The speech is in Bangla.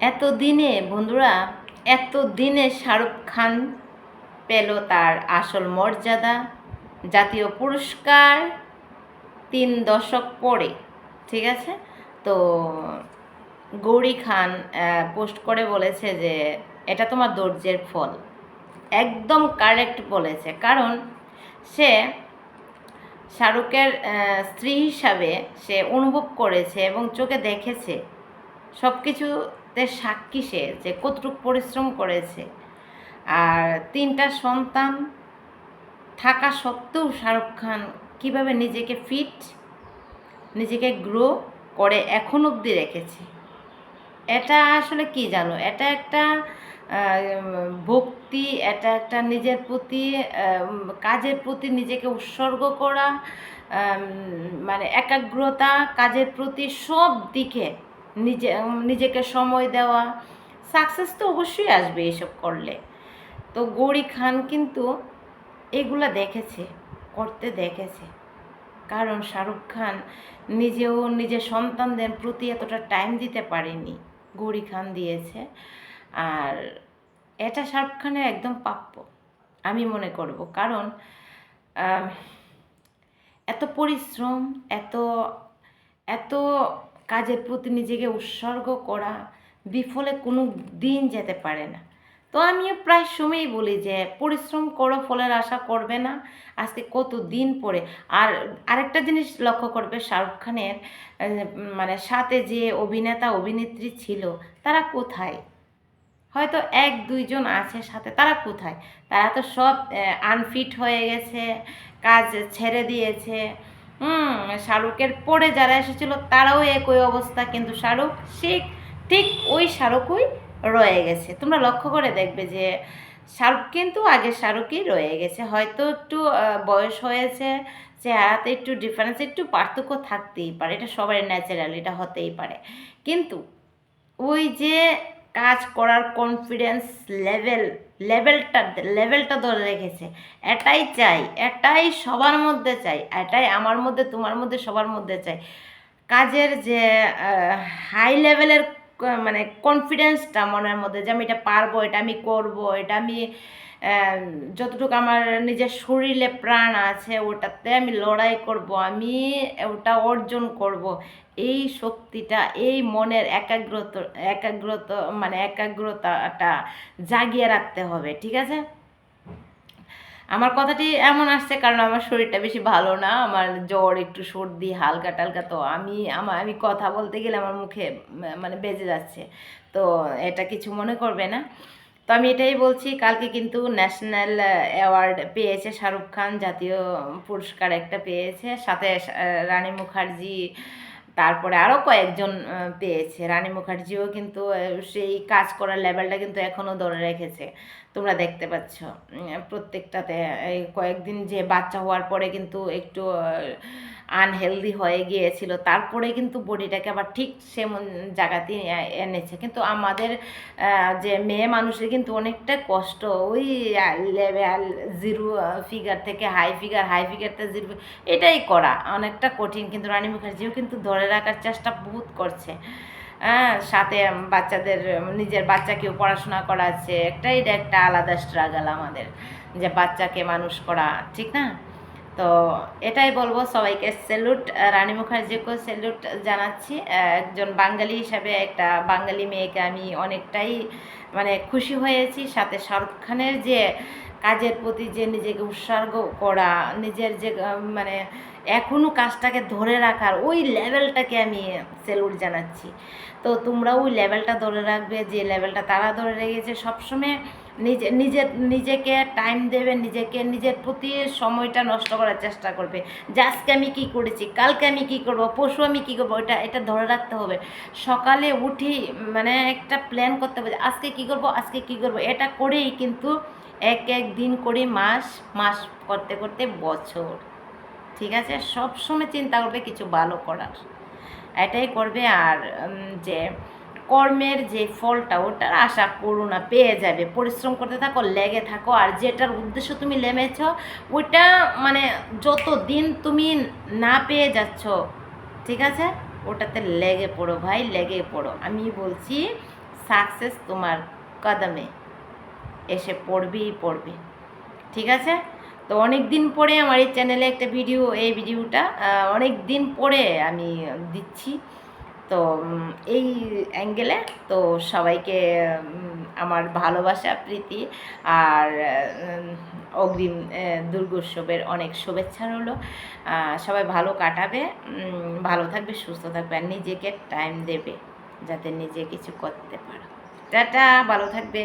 এত দিনে বন্ধুরা এত দিনে শাহরুখ খান পেল তার আসল মর্যাদা, জাতীয় পুরস্কার তিন দশক পরে, ঠিক আছে? তো গৌরী খান পোস্ট করে বলেছে যে, এটা তোমার ধৈর্যের ফল। একদম কারেক্ট বলেছে। কারণ সে শাহরুখের স্ত্রী হিসাবে সে অনুভব করেছে এবং চোখে দেখেছে। সব কিছুতে সাক্ষী সে যে কতটুক পরিশ্রম করেছে। আর তিনটা সন্তান থাকা সত্ত্বেও শাহরুখ খান কীভাবে নিজেকে ফিট নিজেকে গ্রো করে এখন অবধি রেখেছে। এটা আসলে কি জানো? এটা একটা ভক্তি, এটা একটা নিজের প্রতি কাজের প্রতি নিজেকে উৎসর্গ করা মানে একাগ্রতা, কাজের প্রতি সব দিকে নিজে নিজেকে সময় দেওয়া সাকসেস তো অবশ্যই আসবে এসব করলে। তো গৌরী খান কিন্তু এগুলা দেখেছে, করতে দেখেছে। কারণ শাহরুখ খান নিজেও নিজের সন্তানদের প্রতি এতটা টাইম দিতে পারেনি, গৌরী খান দিয়েছে। আর এটা শাহরুখ খানের একদম প্রাপ্য, আমি মনে করব। কারণ এত পরিশ্রম, এত এত কাজের প্রতি নিজেকে উৎসর্গ করা বিফলে কোনো দিন যেতে পারে না। তো আমিও প্রায় সময়ই বলি যে, পরিশ্রম করো, ফলের আশা করবে না। আজকে কত দিন পরে। আর আরেকটা জিনিস লক্ষ্য করবে, শাহরুখ খানের মানে সাথে যে অভিনেতা, অভিনেত্রী ছিল, তারা কোথায়? হয়তো এক, দুইজন আছে সাথে, তারা কোথায়? তারা তো সব আনফিট হয়ে গেছে, কাজ ছেড়ে দিয়েছে। হুম, শাহরুখের পরে যারা এসেছিল তারাও একই অবস্থা, কিন্তু শাহরুখ ঠিক ঠিক ওই শাহরুখই রয়ে গেছে। তোমরা লক্ষ্য করে দেখবে যে শাহরুখ কিন্তু আগে শাহরুখই রয়ে গেছে। হয়তো একটু বয়স হয়েছে, চেহারাতে একটু ডিফারেন্স একটু পার্থক্য থাকতেই পারে। এটা সবার ন্যাচারাল এটা হতেই পারে। কিন্তু ওই যে কাজ করার কনফিডেন্স লেভেল লেভেলটা লেভেলটা ধরে রেখেছে। এটাই চাই, এটাই সবার মধ্যে চাই, এটাই আমার মধ্যে, তোমার মধ্যে, সবার মধ্যে চাই। কাজের যে হাই লেভেলের মানে কনফিডেন্সটা মনের মধ্যে যে আমি এটা পারব, এটা আমি করব, এটা আমি যতটুকু আমার নিজের শরীরে প্রাণ আছে, ওটাতে আমি লড়াই করব, আমি ওটা অর্জন করব। এই শক্তিটা, এই মনের একাগ্রতা একাগ্রতা মানে একাগ্রতাটা জাগিয়ে রাখতে হবে, ঠিক আছে? আমার কথাটি এমন আসছে কারণ আমার শরীরটা বেশি ভালো না, আমার জ্বর একটু সর্দি, হালকা টালকা, তো আমি, আমার, আমি কথা বলতে গেলে আমার মুখে মানে বেজে যাচ্ছে, তো এটা কিছু মনে করবে না। তো আমি এটাই বলছি, কালকে কিন্তু ন্যাশনাল অ্যাওয়ার্ড পেয়েছে শাহরুখ খান, জাতীয় পুরস্কার একটা পেয়েছে। সাথে রানী মুখার্জি, তারপরে আরও কয়েকজন পেয়েছে। রানী মুখার্জিও কিন্তু সেই কাজ করার লেভেলটা কিন্তু এখনও ধরে রেখেছে। তোমরা দেখতে পাচ্ছ প্রত্যেকটাতে কয়েকদিন যে বাচ্চা হওয়ার পরে কিন্তু একটু আনহেলদি হয়ে গিয়েছিল। তারপরে কিন্তু বডিটাকে আবার ঠিক সেমন জায়গাতে এনেছে। কিন্তু আমাদের যে মেয়ে মানুষের কিন্তু অনেকটা কষ্ট। ওই লেভেল জিরো ফিগার থেকে হাই ফিগার হাই ফিগার থেকে জিরো এটাই করা। অনেকটা কঠিন। কিন্তু রানী মুখার্জিও কিন্তু ধরে রাখার চেষ্টা বহুত করছে। হ্যাঁ সাথে বাচ্চাদের নিজের বাচ্চাকেও পড়াশোনা করাচ্ছে। একটাই এটা একটা আলাদা স্ট্রাগল আমাদের। যে বাচ্চাকে মানুষ করা, ঠিক না? তো এটাই বলব সবাইকে স্যালুট রানী মুখার্জিকেও স্যালুট জানাচ্ছি। একজন বাঙালি হিসাবে, একটা বাঙালি মেয়েকে আমি অনেকটাই মানে খুশি হয়েছি। সাথে শাহরুখ খানের যে কাজের প্রতি যে নিজেকে উৎসর্গ করা, নিজের যে মানে এখনও কাজটাকে ধরে রাখার, ওই লেভেলটাকে আমি স্যালুট জানাচ্ছি। তো তোমরা ওই লেভেলটা ধরে রাখবে, যে লেভেলটা তারা ধরে রেখেছে, সবসময় নিজে নিজের নিজেকে টাইম দেবে, নিজেকে, নিজের প্রতি সময়টা নষ্ট করার চেষ্টা করবে। যে আজকে আমি কী করেছি, কালকে আমি কী করব, পরশু আমি কী করব, এটা এটা ধরে রাখতে হবে। সকালে উঠি মানে একটা প্ল্যান করতে হবে আজকে কী করব, আজকে কী করব। এটা করেই কিন্তু এক এক দিন করে, মাস মাস করতে করতে বছর। ঠিক আছে? সব সময় চিন্তা করবে কিছু ভালো করার। এটাই করবে আর যে কর্মের যে ফলটা, ওটার আশা করো না, পেয়ে যাবে। পরিশ্রম করতে থাকো, লেগে থাকো, আর যেটার উদ্দেশ্য তুমি নেমেছ ওইটা মানে যত দিন তুমি না পেয়ে যাচ্ছ, ঠিক আছে? ওটাতে লেগে পড়ো ভাই, লেগে পড়ো। আমি বলছি সাকসেস তোমার কদমে। এসে পড়বেই পড়বে, ঠিক আছে? তো অনেক দিন পরে আমার এই চ্যানেলে একটা ভিডিও এই ভিডিওটা অনেক দিন পরে আমি দিচ্ছি। তো এই অ্যাঙ্গেলে তো সবাইকে আমার ভালোবাসা, প্রীতি আর অগ্রিম দুর্গোৎসবের অনেক শুভেচ্ছা রইল। সবাই ভালো কাটাবে ভালো থাকবে, সুস্থ থাকবে আর নিজেকে টাইম দেবে যাতে নিজে কিছু করতে পারো। টাটা, ভালো থাকবে।